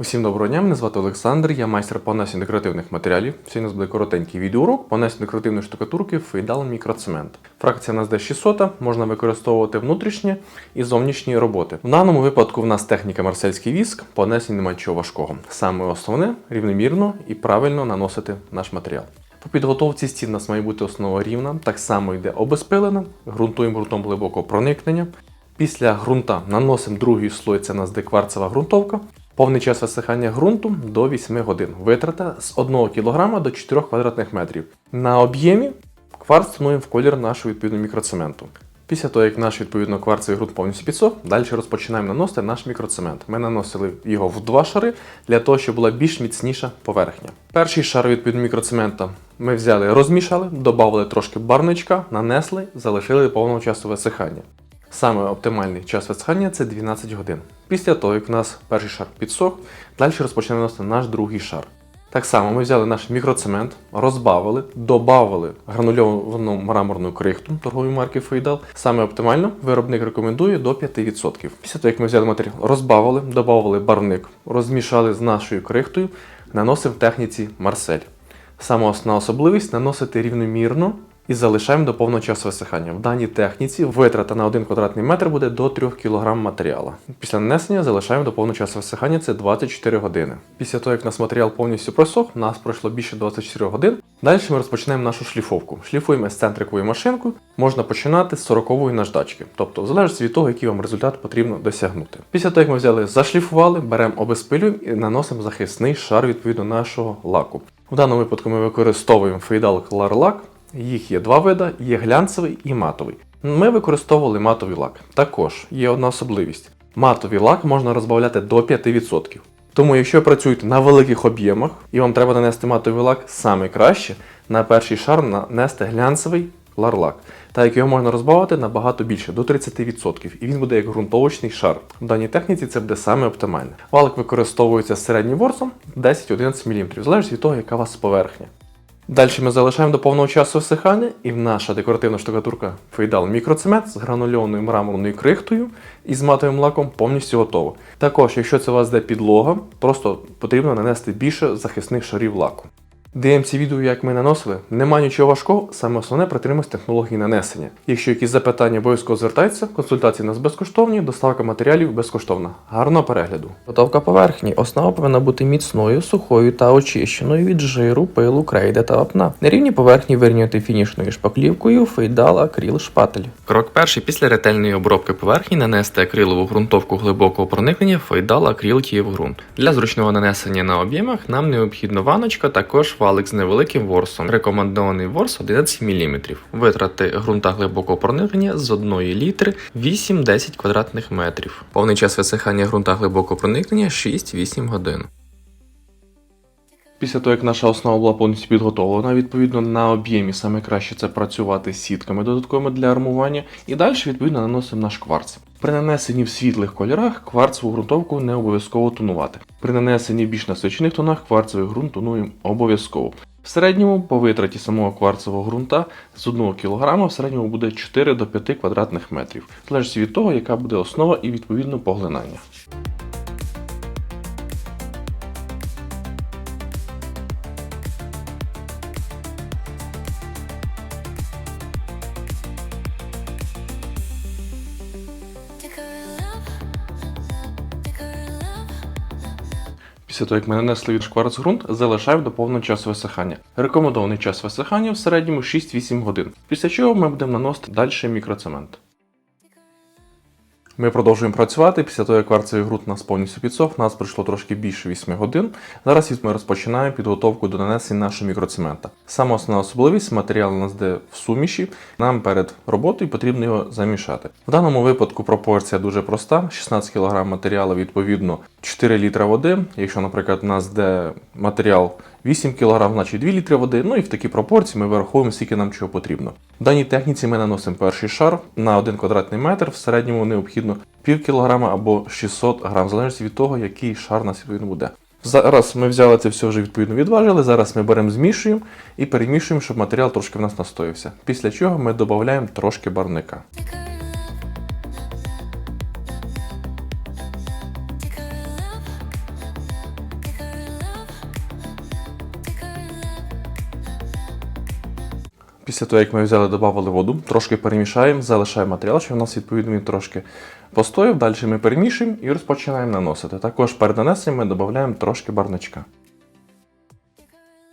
Усім доброго дня, мене звати Олександр, я майстер по нанесенню декоративних матеріалів. Сьогодні у нас буде коротенький відеоурок по нанесенню декоративної штукатурки фейдал мікроцемент. Фракція у нас D600, можна використовувати внутрішні і зовнішні роботи. В даному випадку в нас техніка марсельський віск, по нанесенню немає чого важкого. Саме основне рівномірно і правильно наносити наш матеріал. По підготовці стін у нас має бути основа рівна, так само йде обезпилена, ґрунтуємо ґрунтом глибокого проникнення. Після ґрунта наносимо другий слой, це у нас декварцева ґрунтовка. Повний час висихання ґрунту до 8 годин. Витрата з 1 кг до 4 квадратних метрів. На об'ємі кварц встановлюємо в колір нашого відповідного мікроцементу. Після того, як наш відповідно кварцевий ґрунт повністю підсох, далі розпочинаємо наносити наш мікроцемент. Ми наносили його в два шари для того, щоб була більш міцніша поверхня. Перший шар відповідно мікроцемента ми взяли, розмішали, додали трошки барничка, нанесли, залишили повного часу висихання. Саме оптимальний час висихання це 12 годин. Після того, як у нас перший шар підсох, далі наносити наш другий шар. Так само ми взяли наш мікроцемент, розбавили, додали гранульовану мраморну крихту торгової марки Фейдал. Саме оптимально виробник рекомендує до 5%. Після того, як ми взяли матеріал, розбавили, додали барвник, розмішали з нашою крихтою, наносимо в техніці Марсель. Саме основна особливість наносити рівномірно і залишаємо до повного часу висихання. В даній техніці витрата на 1 квадратний метр буде до 3 кг матеріалу. Після нанесення залишаємо до повного часу висихання це 24 години. Після того, як у нас матеріал повністю просох, у нас пройшло більше 24 годин. Далі ми розпочинаємо нашу шліфовку. Шліфуємо ексцентриковою машинкою. Можна починати з 40-ї наждачки, тобто в залежності від того, який вам результат потрібно досягнути. Після того, як ми взяли, зашліфували, беремо обезпилюємо і наносимо захисний шар відповідно нашого лаку. В даному випадку ми використовуємо Фейдал Lack. Їх є два види: є глянцевий і матовий. Ми використовували матовий лак. Також є одна особливість: матовий лак можна розбавляти до 5%. Тому, якщо працюєте на великих об'ємах і вам треба нанести матовий лак, саме краще на перший шар нанести глянцевий ларлак. Так як його можна розбавити набагато більше, до 30%, і він буде як ґрунтовочний шар. В даній техніці це буде саме оптимальне. Валик використовується з середнім ворсом 10-11 мм, залежить від того, яка у вас поверхня. Далі ми залишаємо до повного часу всихання, і наша декоративна штукатурка Фейдал мікроцемент з гранульованою мраморною крихтою і з матовим лаком повністю готова. Також, якщо це у вас де підлога, просто потрібно нанести більше захисних шарів лаку. Дивимося відео, як ми наносили. Нема нічого важкого, саме основне притримуйтесь технології нанесення. Якщо якісь запитання, обов'язково звертайтеся, консультації у нас безкоштовні, доставка матеріалів безкоштовна. Гарного перегляду. Готовка поверхні. Основа повинна бути міцною, сухою та очищеною від жиру, пилу, крейди та вапна. На рівні поверхні вирівнювати фінішною шпаклівкою, фейдал, акрил, шпатель. Крок перший. Після ретельної обробки поверхні нанести акрилову ґрунтовку глибокого проникнення, фейдал, акрил, ґрунт. Для зручного нанесення на об'ємах нам необхідна ваночка, також валик з невеликим ворсом. Рекомендований ворс 11 мм. Витрати ґрунта глибокого проникнення з 1 літри 8-10 квадратних метрів. Повний час висихання ґрунта глибокого проникнення 6-8 годин. Після того, як наша основа була повністю підготовлена, відповідно на об'ємі саме краще це працювати з сітками додатковими для армування. І далі, відповідно, наносимо наш кварц. При нанесенні в світлих кольорах кварцеву ґрунтовку не обов'язково тонувати. При нанесенні в більш насичених тонах кварцевий ґрунт тонуємо обов'язково. В середньому по витраті самого кварцевого ґрунта з 1 кг в середньому буде 4 до 5 квадратних метрів, залежить від того, яка буде основа і відповідно поглинання. Після того, як ми нанесли від кварц ґрунт, залишаємо до повного часу висихання. Рекомендований час висихання в середньому 6-8 годин. Після чого ми будемо наносити далі мікроцемент. Ми продовжуємо працювати. Після того, як кварцевий ґрунт нас повністю підсох, нас пройшло трошки більше 8 годин. Зараз ми розпочинаємо підготовку до нанесення нашого мікроцемента. Саме основна особливість матеріал у нас де в суміші. Нам перед роботою потрібно його замішати. В даному випадку пропорція дуже проста: 16 кг матеріалу, відповідно 4 літра води. Якщо, наприклад, у нас де матеріал 8 кг, значить 2 літри води. Ну і в такій пропорції ми вираховуємо, скільки нам чого потрібно. В даній техніці ми наносимо перший шар на 1 квадратний метр. В середньому необхідно пів кілограма або 600 грам, в залежності від того, який шар нас відповідно буде. Зараз ми взяли це все вже відповідно відважили. Зараз ми беремо, змішуємо і перемішуємо, щоб матеріал трошки в нас настоявся. Після чого ми додаємо трошки барвника. Після того, як ми взяли, додали воду, трошки перемішаємо, залишаємо матеріал, що в нас відповідно він трошки постояв. Далі ми перемішуємо і розпочинаємо наносити. Також перед нанесенням ми додаємо трошки барничка.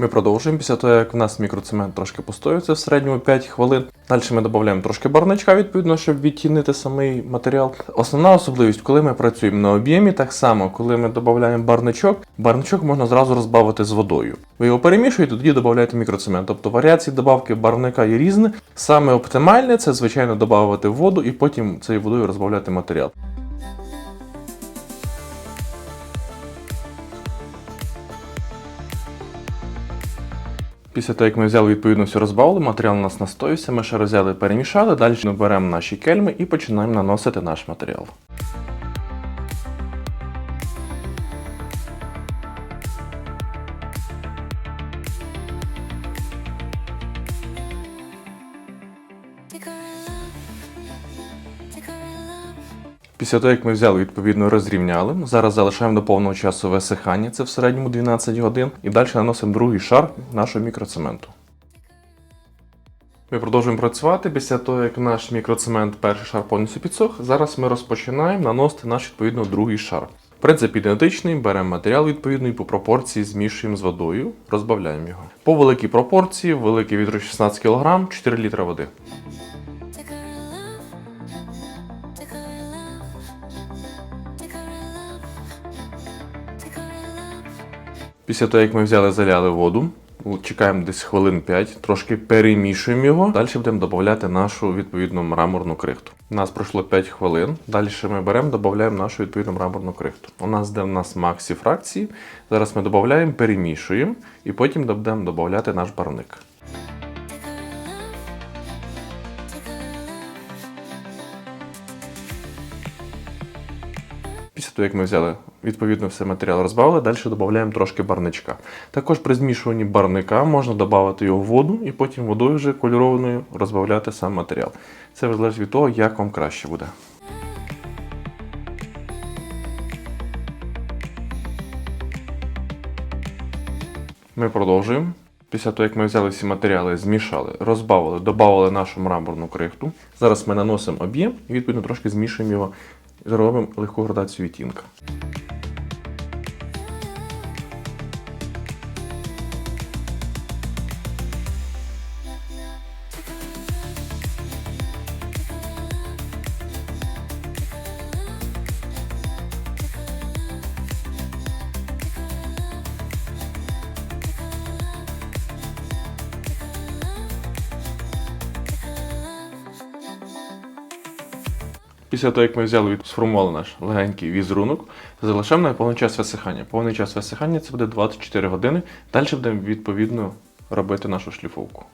Ми продовжуємо після того, як в нас мікроцемент трошки постояв, це в середньому 5 хвилин. Далі ми додаємо трошки барничка, відповідно, щоб відтінити самий матеріал. Основна особливість, коли ми працюємо на об'ємі, так само, коли ми додаємо барничок, барничок можна зразу розбавити з водою. Ви його перемішуєте, тоді додаєте мікроцемент. Тобто варіації добавки барвника є різні. Саме оптимальне це, звичайно, додавати воду і потім цією водою розбавляти матеріал. Після того, як ми взяли відповідно все розбавили, матеріал у нас настоївся, ми ще розвзяли, перемішали. Далі ми беремо наші кельми і починаємо наносити наш матеріал. Після того, як ми взяли, відповідно розрівняли, зараз залишаємо до повного часу висихання, це в середньому 12 годин, і далі наносимо другий шар нашого мікроцементу. Ми продовжуємо працювати після того, як наш мікроцемент перший шар повністю підсох. Зараз ми розпочинаємо наносити наш відповідно другий шар. Принцип ідентичний, беремо матеріал відповідний по пропорції, змішуємо з водою, розбавляємо його. По великій пропорції, великий відро 16 кг, 4 літра води. Після того, як ми взяли, заляли воду, чекаємо десь хвилин 5, трошки перемішуємо його. Далі будемо додати нашу відповідну мраморну крихту. У нас пройшло 5 хвилин. Далі ми беремо, додаємо нашу відповідну мраморну крихту. У нас де в нас максі фракції. Зараз ми додаємо, перемішуємо і потім будемо додати наш барвник. Після як ми взяли відповідно все матеріал розбавили, далі додаємо трошки барничка. Також при змішуванні барника можна додати його в воду і потім водою вже кольорованою розбавляти сам матеріал. Це залежить від того, як вам краще буде. Ми продовжуємо. Після того, як ми взяли всі матеріали, змішали, розбавили, додали нашу мраморну крихту. Зараз ми наносимо об'єм і відповідно трошки змішуємо його робимо легку градацію відтінка. Після того, як ми взяли і сформували наш легенький візерунок, залишаємо на повний час висихання. Повний час висихання це буде 24 години. Далі будемо відповідно робити нашу шліфовку.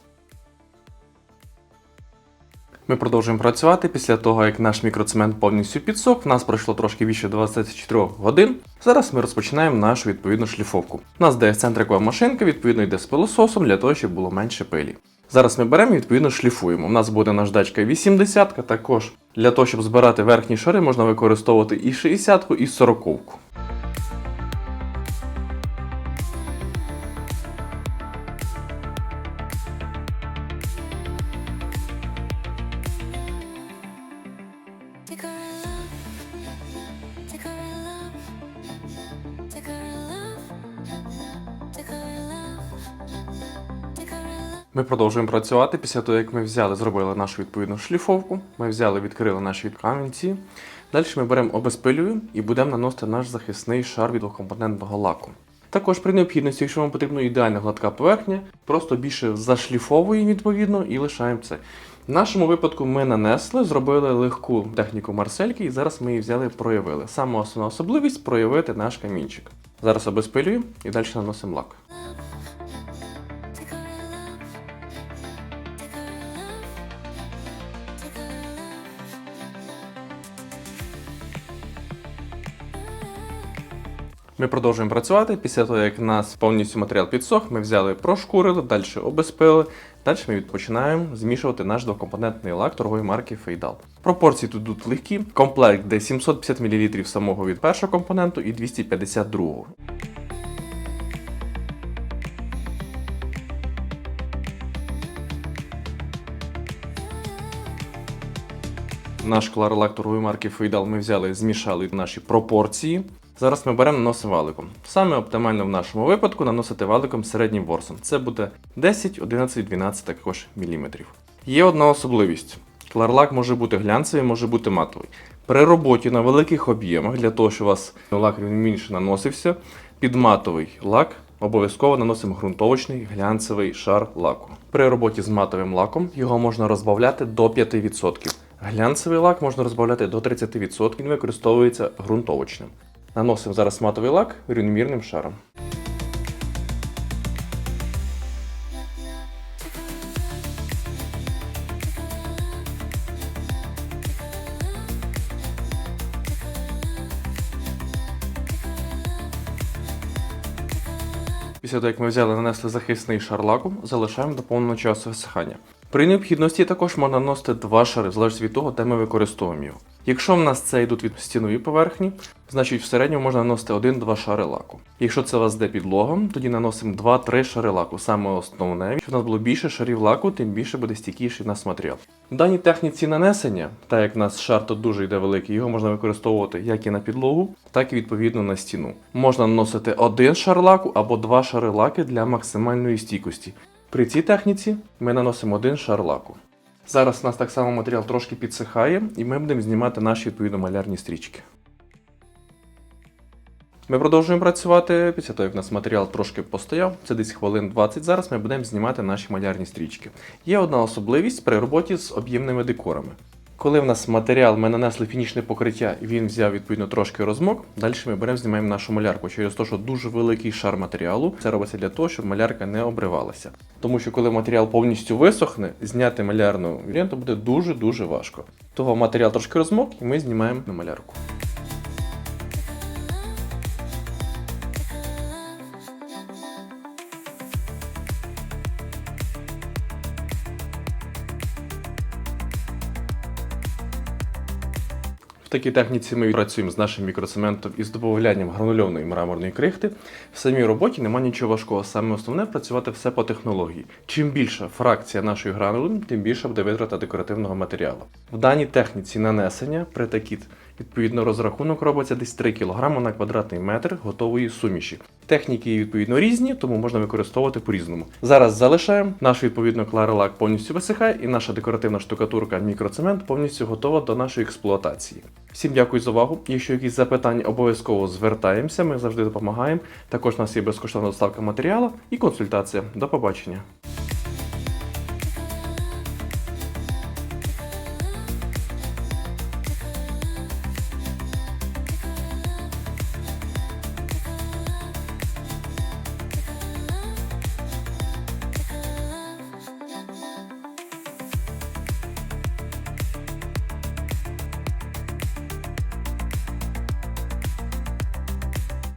Ми продовжуємо працювати після того, як наш мікроцемент повністю підсох. У нас пройшло трошки більше 24 годин. Зараз ми розпочинаємо нашу відповідну шліфовку. У нас де центрикова машинка, відповідно йде з пилососом для того, щоб було менше пилі. Зараз ми беремо і відповідно шліфуємо. У нас буде наждачка 80 також для того, щоб збирати верхні шари, можна використовувати і 60-ку, і 40-ку. Ми продовжуємо працювати після того, як ми взяли, зробили нашу відповідну шліфовку. Ми взяли, відкрили наші камінці. Далі ми беремо обезпилюємо і будемо наносити наш захисний шар від двокомпонентного лаку. Також при необхідності, якщо вам потрібна ідеально гладка поверхня, просто більше зашліфовуємо відповідно і лишаємо це. В нашому випадку ми нанесли, зробили легку техніку марсельки і зараз ми її взяли проявили. Саме основна особливість проявити наш камінчик. Зараз обезпилюємо і далі наносимо лак. Ми продовжуємо працювати. Після того, як у нас повністю матеріал підсох, ми взяли, прошкурили, далі обезпили. Далі ми відпочинаємо змішувати наш двокомпонентний лак торгової марки Фейдал. Пропорції тут тут легкі, комплект де 750 мл самого від першого компоненту і 250 другого. Наш кларлак торгової марки Фейдал ми взяли, змішали наші пропорції. Зараз ми беремо наносимо валиком. Саме оптимально в нашому випадку наносити валиком середнім ворсом. Це буде 10, 11, 12 також міліметрів. Є одна особливість. Кларлак може бути глянцевий, може бути матовий. При роботі на великих об'ємах, для того, щоб у вас лак рівніше наносився, під матовий лак обов'язково наносимо ґрунтовочний глянцевий шар лаку. При роботі з матовим лаком його можна розбавляти до 5%. Глянцевий лак можна розбавляти до 30%, він використовується ґрунтовочним. Наносимо зараз матовий лак рівномірним шаром. Після того, як ми взяли нанесли захисний шар лаку, залишаємо до повного часу висихання. При необхідності також можна наносити два шари, залежить від того, де ми використовуємо його. Якщо в нас це йдуть від стінової поверхні, значить в середньому можна наносити 1-2 шари лаку. Якщо це у вас де підлога, тоді наносимо 2-3 шари лаку. Саме основне, щоб у нас було більше шарів лаку, тим більше буде стійкіший у нас матеріал. В даній техніці нанесення, так як у нас шар тут дуже йде великий, його можна використовувати як і на підлогу, так і відповідно на стіну. Можна наносити один шар лаку або два шари лаки для максимальної стійкості. При цій техніці ми наносимо один шар лаку. Зараз у нас так само матеріал трошки підсихає, і ми будемо знімати наші відповідно малярні стрічки. Ми продовжуємо працювати після того, як у нас матеріал трошки постояв, це десь хвилин 20. Зараз ми будемо знімати наші малярні стрічки. Є одна особливість при роботі з об'ємними декорами. Коли в нас матеріал, ми нанесли фінішне покриття і він взяв відповідно трошки розмок, далі ми беремо, знімаємо нашу малярку через те, що дуже великий шар матеріалу. Це робиться для того, щоб малярка не обривалася. Тому що коли матеріал повністю висохне, зняти малярну ленту буде дуже-дуже важко. Того матеріал трошки розмок і ми знімаємо на малярку. Такій техніці ми працюємо з нашим мікроцементом і з додаванням гранульованої мраморної крихти. В самій роботі нема нічого важкого. Саме основне працювати все по технології. Чим більша фракція нашої гранули, тим більша буде витрата декоративного матеріалу. В даній техніці нанесення при такій відповідно розрахунок робиться десь 3 кг на квадратний метр готової суміші. Техніки відповідно різні, тому можна використовувати по-різному. Зараз залишаємо наш відповідно кларелак повністю висихає, і наша декоративна штукатурка мікроцемент повністю готова до нашої експлуатації. Всім дякую за увагу. Якщо якісь запитання, обов'язково звертаємося, ми завжди допомагаємо. Також у нас є безкоштовна доставка матеріалу і консультація. До побачення.